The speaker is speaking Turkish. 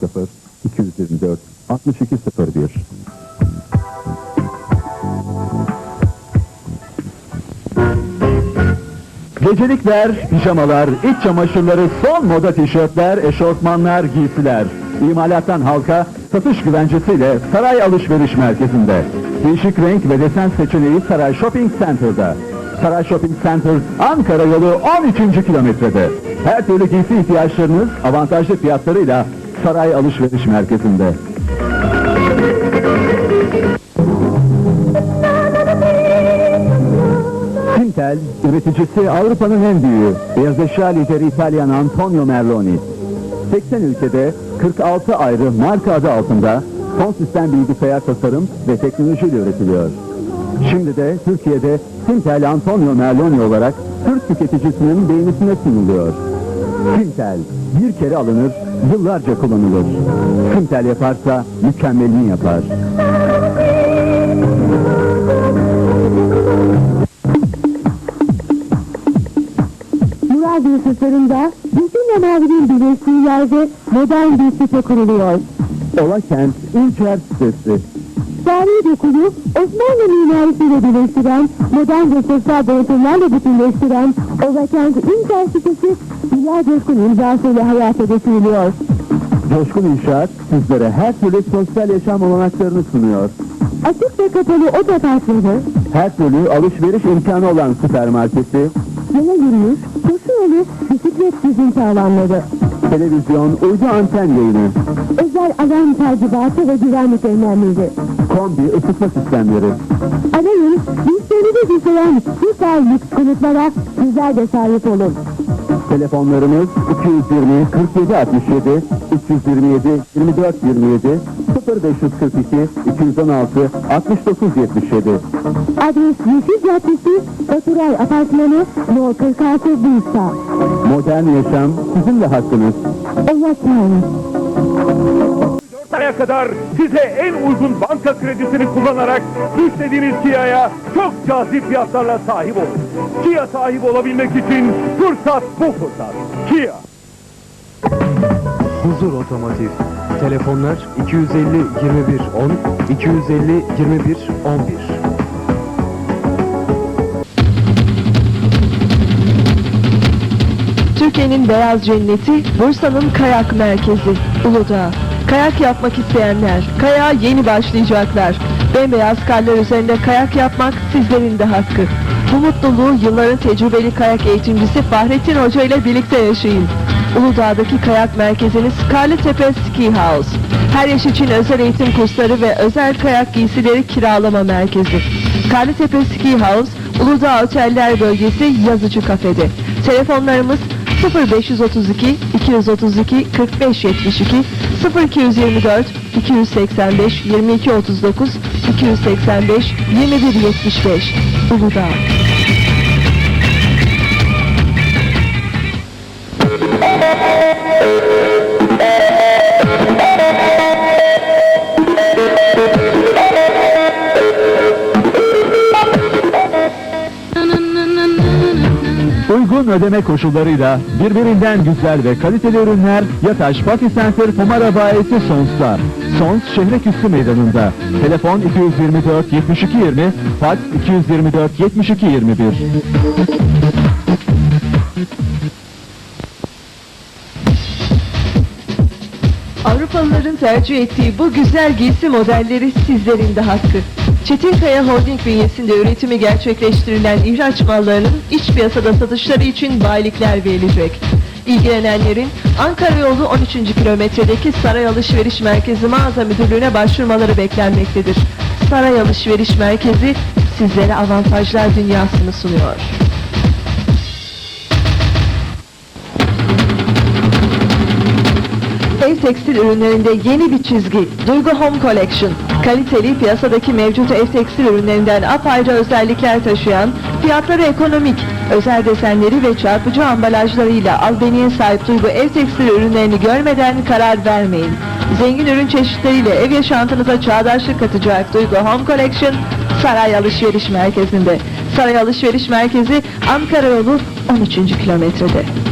0 224 6201 Gecelikler, pijamalar, iç çamaşırları, son moda tişörtler, eşofmanlar, giysiler. İmalattan halka, satış güvencesiyle Saray Alışveriş Merkezi'nde. Değişik renk ve desen seçeneği Saray Shopping Center'da. Saray Shopping Center, Ankara yolu 13. kilometrede. Her türlü giysi ihtiyaçlarınız avantajlı fiyatlarıyla Saray Alışveriş Merkezi'nde. Sintel, üreticisi Avrupa'nın en büyüğü, beyaz eşya lideri İtalyan Antonio Merloni. 80 ülkede 46 ayrı marka adı altında son sistem bilgisayar tasarım ve teknolojiyle üretiliyor. Şimdi de Türkiye'de Sintel Antonio Merloni olarak Türk tüketicisinin beğenisine sunuluyor. Sintel bir kere alınır, yıllarca kullanılır. Sintel yaparsa mükemmelini yapar. Mural Yusufları'nda Gülsün ve Mavi'nin birleştiği yerde modern bir site kuruluyor. Ola Kent sitesi. Tarihi dokuyu Osmanlı mimarisiyle birleştiren, modern ve sosyal donatımlarla bütünleştiren Ovakent İnter sitesi Bilal Coşkun imzasıyla hayata geçiriliyor. Coşkun İnşaat sizlere her türlü sosyal yaşam olanaklarını sunuyor. Açık ve kapalı otoparkları, Her türlü alışveriş imkanı olan süpermarketi, yaya yürüyüş, koşu yolu, bisiklet gezinti alanları, televizyon, uydu anten yayını, özel alarm takibatı ve güvenlik önlemleri. kombi ısıtma sistemleri, Arayın, müşterinizi izleyen süper lüks konutlara sizler de sahip olun. telefonlarımız 220 47 67 327 24 27 0542 216 69 77 Adres Yeşil Caddesi, Baturay Apartmanı, No 46 Bursa. Modern yaşam sizin de hakkınız. Ovakent. aya kadar size en uygun banka kredisini kullanarak istediğiniz Kia'ya çok cazip fiyatlarla sahip olun. Kia sahip olabilmek için fırsat bu fırsat. Kia. Huzur Otomotiv. Telefonlar 250 21 10 250 21 11. Türkiye'nin beyaz cenneti Bursa'nın kayak merkezi Uludağ. Kayak yapmak isteyenler, kayağa yeni başlayacaklar. Bembeyaz karlar üzerinde kayak yapmak sizlerin de hakkı. Bu mutluluğu yılların tecrübeli kayak eğitimcisi Fahrettin Hoca ile birlikte yaşayın. Uludağ'daki kayak merkeziniz Karlıtepe Ski House. Her yaş için özel eğitim kursları ve özel kayak giysileri kiralama merkezi. Karlıtepe Ski House, Uludağ Oteller Bölgesi Yazıcı Kafede. Telefonlarımız 0532 232 45 72 0224 285 22 39 285 21 75 Uludağ. Uygun ödeme koşullarıyla birbirinden güzel ve kaliteli ürünler Yataş Pati Center Pomara bayisi Sons'ta. Sons Şehreküstü Meydanı'nda. Telefon 224 72 20, fax 224 72 21. Avrupalıların tercih ettiği bu güzel giysi modelleri sizlerin de hakkı. Çetinkaya Holding bünyesinde üretimi gerçekleştirilen ihraç mallarının iç piyasada satışları için bayilikler verilecek. İlgilenenlerin Ankara yolu 13. kilometredeki Saray Alışveriş Merkezi mağaza müdürlüğüne başvurmaları beklenmektedir. Saray Alışveriş Merkezi sizlere avantajlar dünyasını sunuyor. Ev tekstil ürünlerinde yeni bir çizgi Duygu Home Collection. Kaliteli piyasadaki mevcut ev tekstil ürünlerinden apayrı özellikler taşıyan, fiyatları ekonomik, özel desenleri ve çarpıcı ambalajlarıyla albeniye sahip Duygu ev tekstil ürünlerini görmeden karar vermeyin. Zengin ürün çeşitleriyle ev yaşantınıza çağdaşlık katacak Duygu Home Collection, Saray Alışveriş Merkezi'nde. Saray Alışveriş Merkezi Ankara yolu 13. kilometrede.